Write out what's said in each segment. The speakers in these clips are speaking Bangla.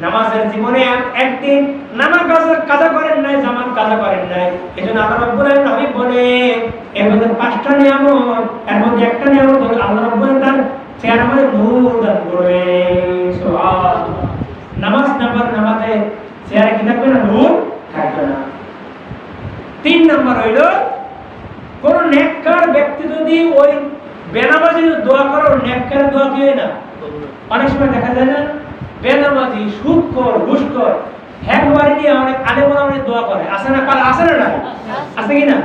নামাজ জীবনে একদিন নামাজ করেন নাই করেন নাই। এই জন্য আল্লাহ বলে পাঁচটা একটা নিয়ামত আল্লাহ রব্বুল তার দান করবে সুবহানাল্লাহ নামাজ নাম্বার নামাজে চেহারা কি থাকবে না নূর থাকবে না তিন নম্বর হইল, কোন নেককার ব্যক্তি যদি ওই বেনামাজি দোয়া করে, ওর নেককার দোয়া কি হয় না? অনেক সময় দেখা যায় না, বেনামাজি সুদখোর ঘুষখোর, হ্যাক নিয়ে অনেক আলে অনেক দোয়া করে। আসে না আসে না আছে কি না?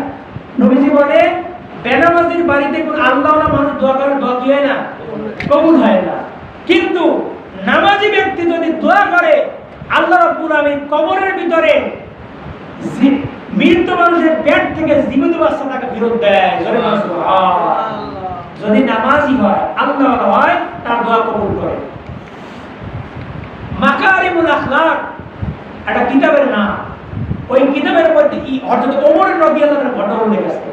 নবীজি বলে, বেনামাজির বাড়িতে কোন আল্লাহ মানুষ দোয়া করে দোয়া কি হয় না? কবুল হয় না। কিন্তু নামাজি ব্যক্তি যদি দোয়া করে, আল্লাহ রাব্বুল আমিন কবরের ভিতরে মৃত মানুষের পেট থেকে জীবিত বাচ্চা তাকে ফেরত দেয়। যদি নামাজি হয় আল্লাহ হয়, তার দোয়া কবুল করে। মাকারিমুল একটা কিতাবের নাম। ওই কিতাবের মধ্যে অর্থাৎ ওমর রাদিয়াল্লাহু আনহু ঘটনা উল্লেখ আছে।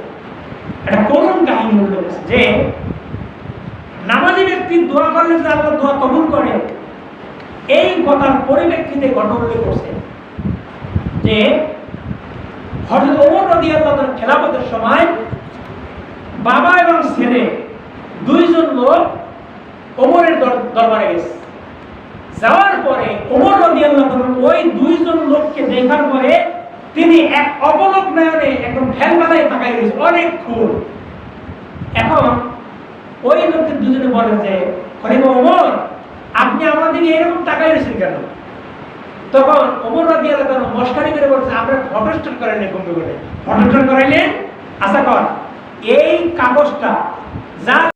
একটা করুণ কাহিনী উল্লেখ আছে যে, নামাজি ব্যক্তি দোয়া করলে যে আল্লাহ দোয়া কবুল করে, এই কথার পরিপ্রেক্ষিতে ঘটনা উল্লেখ করছে যে খেলাফতের সময় বাবা এবং ছেলে দুইজন লোক ওমরের দরবারে গেছে। যাওয়ার পরে ওমর ওই দুইজন লোককে দেখার পরে তিনি এক অবলোক নয়নে একদম ফেলবালায় তাকাই রয়েছে, অনেক খুন। এখন ওই লোককে দুজনে বলেন যে খলিফা ওমর, আপনি আমাদের এরকম তাকাই রয়েছেন কেন? তখন ওমর রাজি আল্লাহ মস্কারি করে বলছে, আমরা ফটোস্টন করাইলে কম্পিউটারে। করে ফটোস্টেট করাইলে আশা কর, এই কাগজটা যা